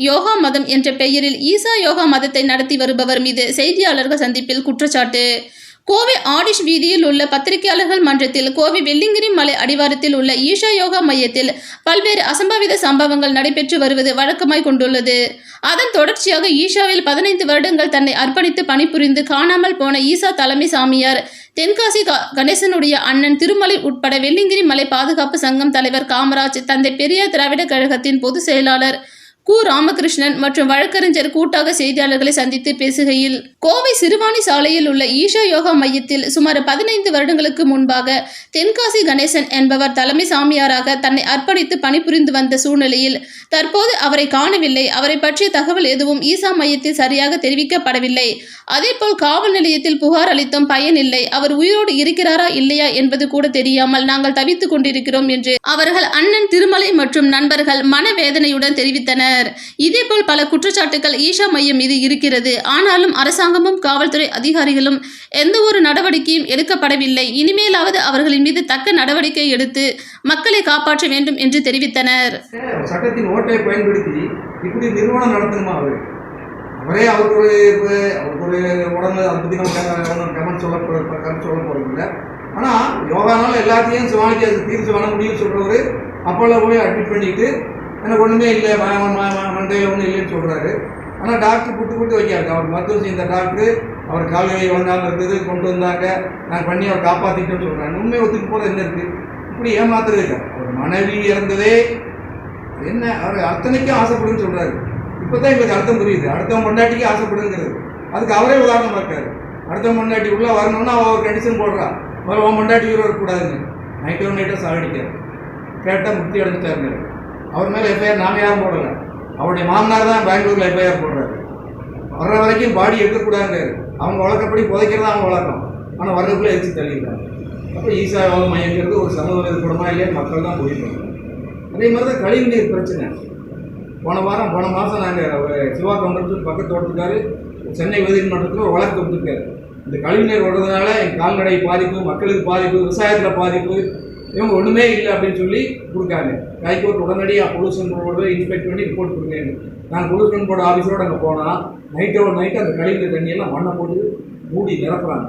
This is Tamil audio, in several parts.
யோகா மதம் என்ற பெயரில் ஈசா யோகா மதத்தை நடத்தி வருபவர் மீது செய்தியாளர்கள் சந்திப்பில் குற்றச்சாட்டு. கோவை ஆடிஷ் வீதியில் உள்ள பத்திரிகையாளர்கள் மன்றத்தில் கோவை வெள்ளிங்கிரி மலை அடிவாரத்தில் உள்ள ஈஷா யோகா மையத்தில் பல்வேறு அசம்பாவித சம்பவங்கள் நடைபெற்று வருவது வழக்கமாய் கொண்டுள்ளது. அதன் தொடர்ச்சியாக ஈஷாவில் பதினைந்து வருடங்கள் தன்னை அர்ப்பணித்து பணிபுரிந்து காணாமல் போன ஈசா தலைமை சாமியார் தென்காசி க- கணேசனுடைய அண்ணன் திருமலை உட்பட வெள்ளிங்கிரி மலை பாதுகாப்பு சங்கம் தலைவர் காமராஜ் தந்தை பெரியார் திராவிட கழகத்தின் பொதுச் செயலாளர் கு. ராமகிருஷ்ணன் மற்றும் வழக்கறிஞர் கூட்டாக செய்தியாளர்களை சந்தித்து பேசுகையில் கோவை சிறுவாணி சாலையில் உள்ள ஈஷா யோகா மையத்தில் சுமார் பதினைந்து வருடங்களுக்கு முன்பாக தென்காசி கணேசன் என்பவர் தலைமை சாமியாராக தன்னை அர்ப்பணித்து பணிபுரிந்து வந்த சூழ்நிலையில் தற்போது அவரை காணவில்லை. அவரை பற்றிய தகவல் எதுவும் ஈசா மையத்தில் சரியாக தெரிவிக்கப்படவில்லை. அதேபோல் காவல் நிலையத்தில் புகார் அளித்தும் பயனில்லை அவர் உயிரோடு இருக்கிறாரா இல்லையா என்பது கூட தெரியாமல் நாங்கள் தவித்துக் கொண்டிருக்கிறோம் என்று அவர்கள் அண்ணன் திருமலை மற்றும் நண்பர்கள் மனவேதனையுடன் தெரிவித்தனர். இதேபோல் பல குற்றச்சாட்டுகள் ஈஷா மையம் மீது இருக்கிறது. ஆனாலும் அரசாங்கமும் காவல்துறை அதிகாரிகளும் எந்த ஒரு நடவடிக்கையும் எடுக்கப்படவில்லை. இனிமேலாவது அவர்களின் மீது தக்க நடவடிக்கை எடுத்து மக்களை காப்பாற்ற வேண்டும் என்று தெரிவித்தனர். சட்டத்தின் ஓட்டை பயன்படுத்தி இப்படி நிறுவனம் நடத்தணுமா அவர்? அவரே அவருக்கு ஒரு அவருக்கு ஒரு உடம்பு அதை பற்றி நம்ம கமெண்ட் சொல்ல போற- கருத்து சொல்ல போகிறதில்ல ஆனால் யோகானால எல்லாத்தையும் சிவானிக்கு அது தீர்த்து வர முடியும்னு சொல்கிறவர் அப்போல்லாம் போய் அட்மிட் பண்ணிட்டு எனக்கு ஒன்றுமே இல்லை மண்டையில் ஒன்றும் இல்லைன்னு சொல்கிறாரு ஆனால் டாக்டர் கூட்டு கூட்டு வைக்காரு அவர் மருத்துவம் செய்த டாக்டர் அவர் கால்வழி வழங்காமல் இருந்தது கொண்டு வந்தாங்க. நான் பண்ணி அவர் காப்பாற்றிட்டேன்னு சொல்கிறாங்க உண்மை ஒத்துக்கு போகிறது என்ன இருக்குது இப்படி ஏமாத்துறது அவர் மனைவி இறந்ததே என்ன? அவர் அத்தனைக்கும் ஆசைப்படுன்னு இப்போ தான் எங்களுக்கு அர்த்தம் புரியுது. அடுத்தவங்க பொண்டாட்டிக்கு ஆசைப்படுங்கிறது அதுக்கு அவரே உதாரணமாக இருக்காரு. அடுத்த பொண்டாட்டி உள்ளே வரணும்னா அவ ஒரு கண்டிஷன் போடுறா. அவர் உன் பொண்டாட்டி உயிர் வரக்கூடாதுன்னு நைட்டோ நைட்டோ சாகடிக்காரு கேட்டால் முக்தி அடைஞ்சிட்டாருங்க அவர் மேலே எஃப்ஐஆர் நாம யாரும் போடல. அவருடைய மாமனார் தான் பெங்களூர்ல எஃப்ஐஆர் போடுறாரு. வர்ற வரைக்கும் பாடி எடுக்கக்கூடாதுங்கிறாரு அவங்க வழக்கப்படி புதைக்கிறது அவங்க வழக்கம் ஆனால் வர்றதுக்குள்ளே எரிச்சு தள்ளிடுறாங்க அப்போ ஈசா யோக மையங்கிறது ஒரு சமூக இருக்கணுமா இல்லையா? மக்கள் தான் போயிருக்காங்க அதே மாதிரி தான் கழிவு நீர் பிரச்சனை. போன வாரம் போன மாதம் நாங்கள் சிவா கவுண்டருக்கு பக்கத்து தோட்டத்துக்காரு சென்னை உயர்நீதிமன்றத்தில் ஒரு வழக்கு கொடுத்துருக்காரு. இந்த கழிவுநீர் வர்றதுனால என் கால்நடை பாதிப்பு மக்களுக்கு பாதிப்பு விவசாயத்தில் பாதிப்பு இவங்க ஒன்றுமே இல்லை அப்படின்னு சொல்லி கொடுக்காங்க. ஹைகோர்ட் உடனடியாக பொல்யூஷன் போர்டு இன்ஸ்பெக்ட் பண்ணி ரிப்போர்ட் கொடுங்க நான் பொல்யூஷன் போர்டு ஆஃபீஸரோட அங்கே போனால் நைட்டோட நைட்டு அந்த கழிவுல தண்ணியெல்லாம் மண்ணை போட்டு மூடி நிரப்புறாங்க.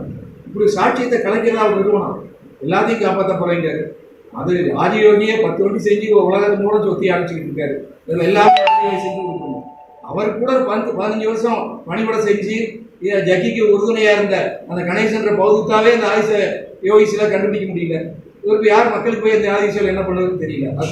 இப்படி சாட்சியத்தை கலைக்கிறதா ஒரு நிறுவனம். எல்லாத்தையும் காப்பாற்ற போகிறீங்க அது ராஜயோகியே பத்து வண்டி செஞ்சு உலகத்து மூலம் சொத்தி அழைச்சிக்கிட்டு இருக்காரு. இதில் எல்லாமே செஞ்சு கொடுக்கணும். அவர் கூட பத்து பதினஞ்சு வருஷம் பணிபட செஞ்சு ஜக்கிக்கு உறுதுணையாக இருந்த அந்த கணேசன்ற பௌத்தாவே அந்த ஆயுச யோகிசில கண்டுபிடிக்க முடியல. இவருக்கு யார் மக்களுக்கு போய் அந்த ஆதிசியில் என்ன பண்ணுறதுன்னு தெரியல.